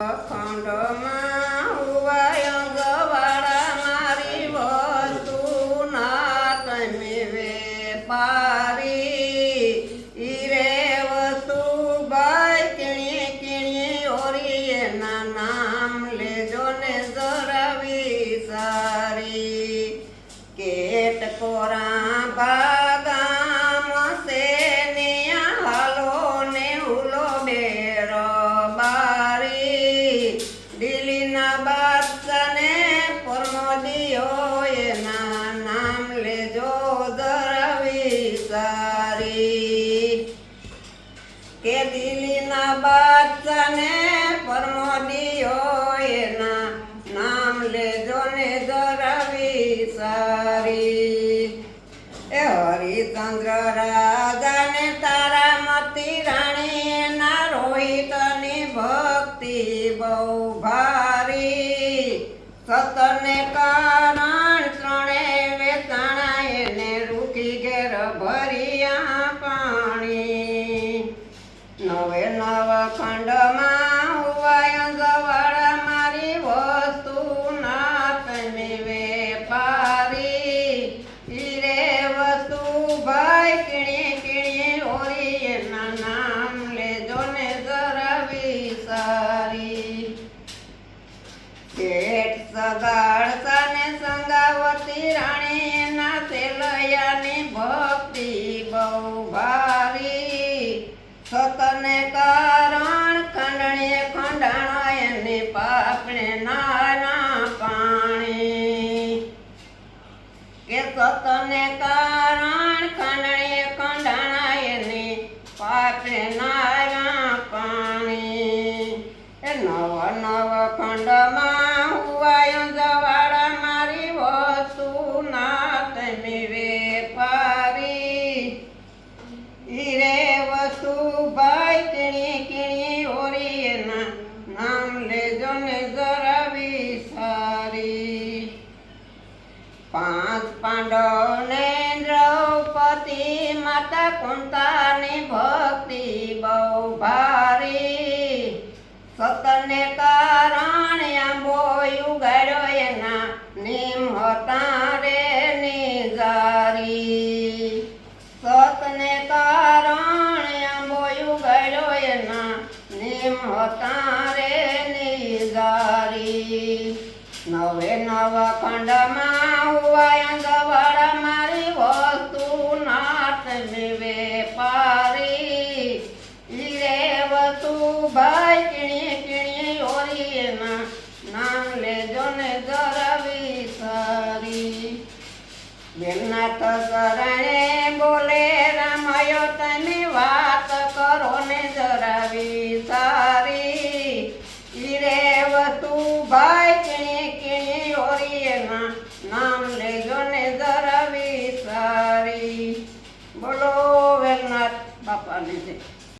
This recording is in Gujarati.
ખંડમાં ઉવાય અંગવાળા મારી વસ્તુ ના તમે વેપારી ઈરે વસ્તુ ભાઈ કીણી કીણી ઓરી એના નામ લેજો ને જરા વિસારી. કે દિલ્હીના બાદશાહને પરમદિયો એના નામ લેજો ને જરા વિસારી. એ હરિચંદ્ર રાજાને શેઠ સગાડતા ને સંગાવતી રાણી એના સેલૈયાની ભક્તિ બહુ ભારી. સતને કારણ ખંડણીએ ખંડાણો એને પાપણે નાના પાણી. કે સતને કારણ ખંડણીએ ખંડાણા એને પાપણે નાના પાણી. એ નવ નવ ખંડમાં હીરે વસ્તુ ભાઈ કીણી કીણી ઓરી એના નામ લેજો ને જરા વિસારી. પાંચ પાંડવ ને દ્રૌપદી માતા કુંતા ભક્તિ બહુ ભારી. સતને નીમ હતા રે નિજારી નવે નવ ખંડમાં હુવાય અંગવાળા મારી વસ્તુ નાટ વેપારી હીરે વસ્તુ ભાઈ કિણી કિણી ઓરી ના નામ લેજો ને જરા વિસારી. બેનાથ શરણે